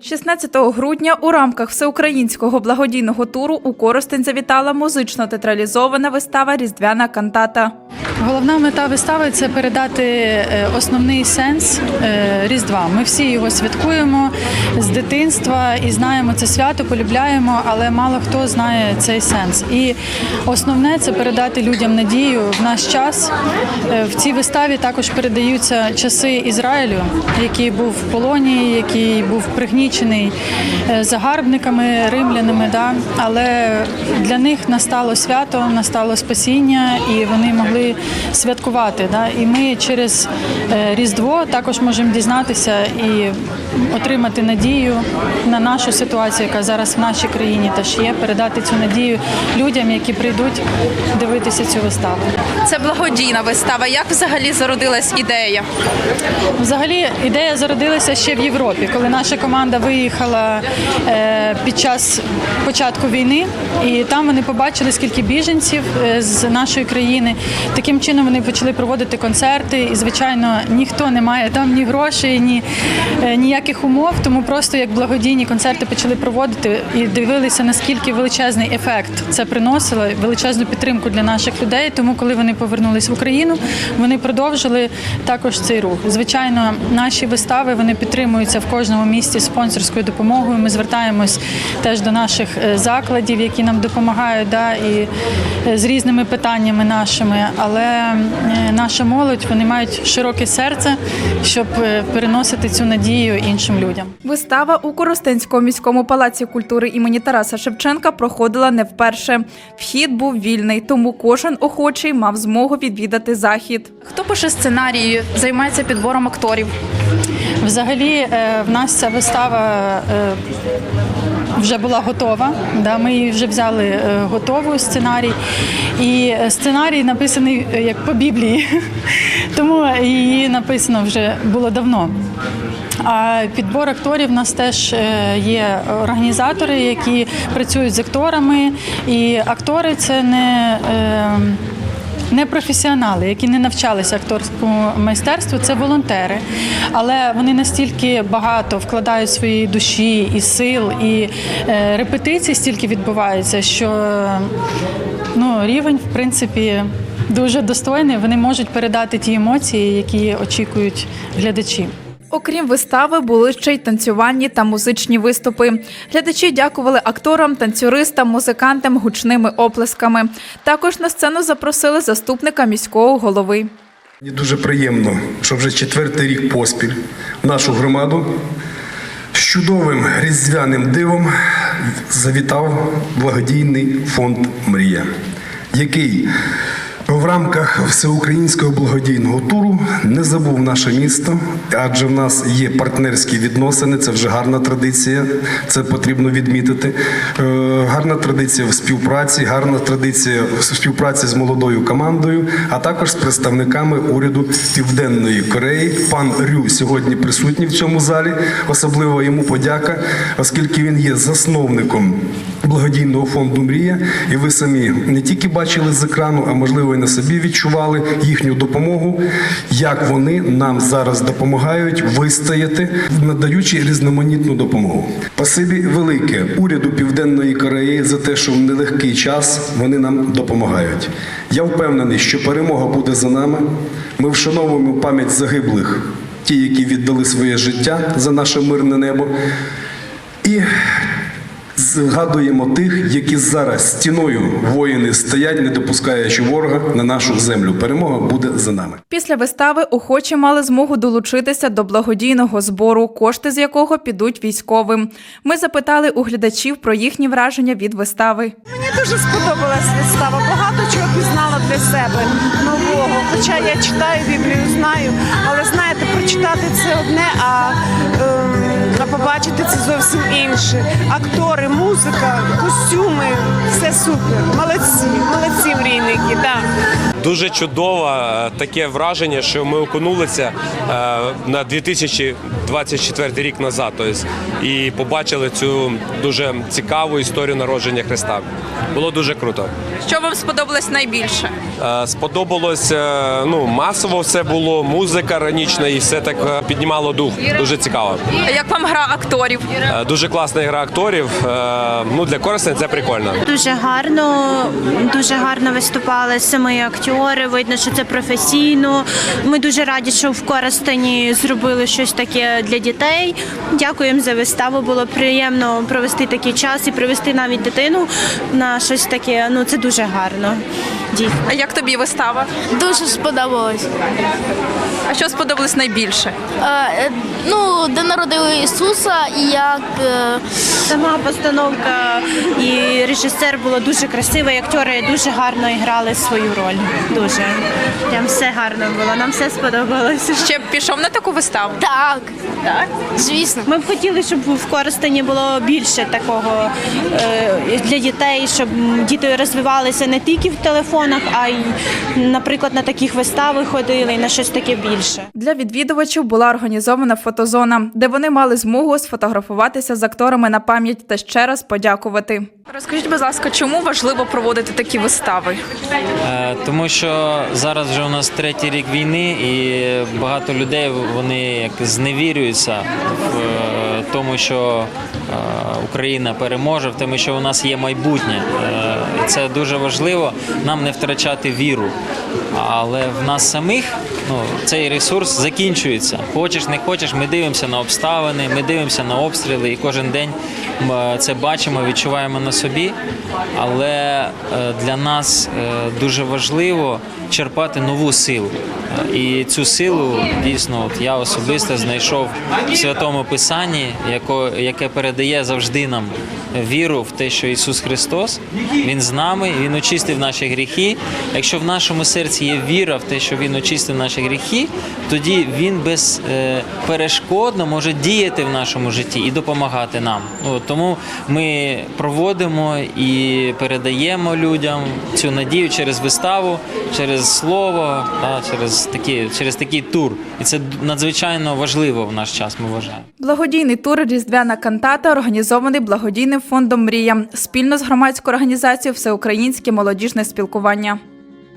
16 грудня у рамках всеукраїнського благодійного туру у Коростень завітала музично-театралізована вистава Різдвяна кантата. Головна мета вистави це передати е, основний сенс е, Різдва. Ми всі його святкуємо з дитинства і знаємо це свято, полюбляємо, але мало хто знає цей сенс. І основне це передати людям надію в наш час. Е, В цій виставі також передаються часи Ізраїлю, який був в полоні, який був пригнічений загарбниками, римлянами. Да? Але для них настало свято, настало спасіння, і вони могли святкувати. Да? І ми через е, Різдво також можемо дізнатися і отримати надію на нашу ситуацію, яка зараз в нашій країні теж є, передати цю надію людям, які прийдуть дивитися цю виставу. Це благодійна вистава. Як взагалі зародилась ідея? Взагалі ідея зародилася ще в Європі, коли наша команда виїхала е, під час початку війни, і там вони побачили, скільки біженців е, з нашої країни. Таким чином вони почали проводити концерти. І, звичайно, ніхто не має там ні грошей, ні е, ніяких умов. Тому просто як благодійні концерти почали проводити і дивилися, наскільки величезний ефект це приносило, величезну підтримку для наших людей. Тому, коли вони повернулись в Україну, вони продовжили також цей рух. Звичайно, наші вистави вони підтримуються в кожному місті спонсорською допомогою. Ми звертаємось теж до наших е, закладів, які нам допомагають, да, і е, з різними питаннями нашими. Але наша молодь вони мають широке серце, щоб е, переносити цю надію іншим людям. Вистава у Коростенському міському палаці культури імені Тараса Шевченка проходила не вперше. Вхід був вільний, тому кожен охочий мав змогу відвідати захід. Хто пише сценарії, займається підбором акторів? Взагалі, е, в нас ця вистава е, вже була готова. Да, ми її вже взяли е, готову сценарій. І е, сценарій написаний е, як по Біблії, тому її написано вже було давно. А підбор акторів у нас теж є організатори, які працюють з акторами. І актори це не. Е, не професіонали, які не навчалися акторському майстерству, це волонтери. Але вони настільки багато вкладають своєї душі і сил, і репетиції репетицій стільки відбувається, що е, ну, рівень, в принципі, дуже достойний. Вони можуть передати ті емоції, які очікують глядачі. Окрім вистави, були ще й танцювальні та музичні виступи. Глядачі дякували акторам, танцюристам, музикантам гучними оплесками. Також на сцену запросили заступника міського голови. Мені дуже приємно, що вже четвертий рік поспіль нашу громаду з чудовим різдвяним дивом завітав благодійний фонд Мрія, який в рамках всеукраїнського благодійного туру не забув наше місто, адже в нас є партнерські відносини. Це вже гарна традиція. Це потрібно відмітити. Е, Гарна традиція в співпраці, гарна традиція в співпраці з молодою командою, а також з представниками уряду Південної Кореї. Пан Рю сьогодні присутній в цьому залі. Особливо йому подяка, оскільки він є засновником благодійного фонду Мрія. І ви самі не тільки бачили з екрану, а можливо і на собі відчували їхню допомогу, як вони нам зараз допомагають вистояти, надаючи різноманітну допомогу. Спасибі велике уряду Південної Кореї за те, що в нелегкий час вони нам допомагають. Я впевнений, що перемога буде за нами. Ми вшановуємо пам'ять загиблих, ті, які віддали своє життя за наше мирне небо. І згадуємо тих, які зараз стіною воїни стоять, не допускаючи ворога на нашу землю. Перемога буде за нами. Після вистави охочі мали змогу долучитися до благодійного збору, кошти з якого підуть військовим. Ми запитали у глядачів про їхні враження від вистави. Мені дуже сподобалась вистава. Багато чого пізнала для себе нового. Хоча я читаю Біблію, знаю, але знаєте, прочитати це одне, а, ем, а побачити це зовсім інше. Актори, музика, костюми все супер. Молодці, молодці мрійники. Дуже чудово е, таке враження, що ми окунулися е, на 2024 рік назад. Тобто, і побачили цю дуже цікаву історію народження Христа. Було дуже круто. Що вам сподобалось найбільше? Е, Сподобалось ну, масово все було, музика ранічна і все так піднімало дух. Дуже цікаво. А як вам гра акторів? Дуже класна гра акторів. Ну, для Коростеня це прикольно. Дуже гарно, дуже гарно виступали самі актори. Видно, що це професійно. Ми дуже раді, що в Коростені зробили щось таке для дітей. Дякуємо за виставу. Було приємно провести такий час і привести навіть дитину на щось таке. Ну це дуже гарно. Дійсно. А як тобі вистава? Дуже сподобалось. А що сподобалось найбільше? Е, е, ну, де народили Ісуса і як. е, Сама постановка і режисер було дуже красиво, і актори дуже гарно грали свою роль. Дуже прям все гарно було. Нам все сподобалося. Ще б пішов на таку виставу? Так. Так? Звісно. Ми б хотіли, щоб в Коростені було більше такого е, для дітей, щоб діти розвивалися не тільки в телефонах, а й, наприклад, на таких вистави ходили і на щось таке більше. Для відвідувачів була організована фотозона, де вони мали змогу сфотографуватися з акторами на пам'ять та ще раз подякувати. Розкажіть, будь ласка, чому важливо проводити такі вистави? Е, Тому що зараз вже у нас третій рік війни, і багато людей вони як зневірюються в е, тому, що е, Україна переможе, в тому, що у нас є майбутнє. І це дуже важливо нам не втрачати віру. Але в нас самих ну, цей ресурс закінчується. Хочеш, не хочеш, ми дивимося на обставини, ми дивимося на обстріли, і кожен день це бачимо, відчуваємо на собі. Але е, для нас е, дуже важливо черпати нову силу. І цю силу дійсно от я особисто знайшов в святому писанні, яке передає завжди нам віру в те, що Ісус Христос Він з нами, Він очистив наші гріхи. Якщо в нашому серці є віра в те, що Він очистив наші гріхи, тоді Він безперешкодно може діяти в нашому житті і допомагати нам. Ну, тому ми проводимо і передаємо людям цю надію через виставу, через слово, через, такі, через такий тур. І це надзвичайно важливо в наш час, ми вважаємо. Благодійний тур Різдвяна кантата організований благодійним фондом Мрія спільно з громадською організацією Всеукраїнське молодіжне спілкування.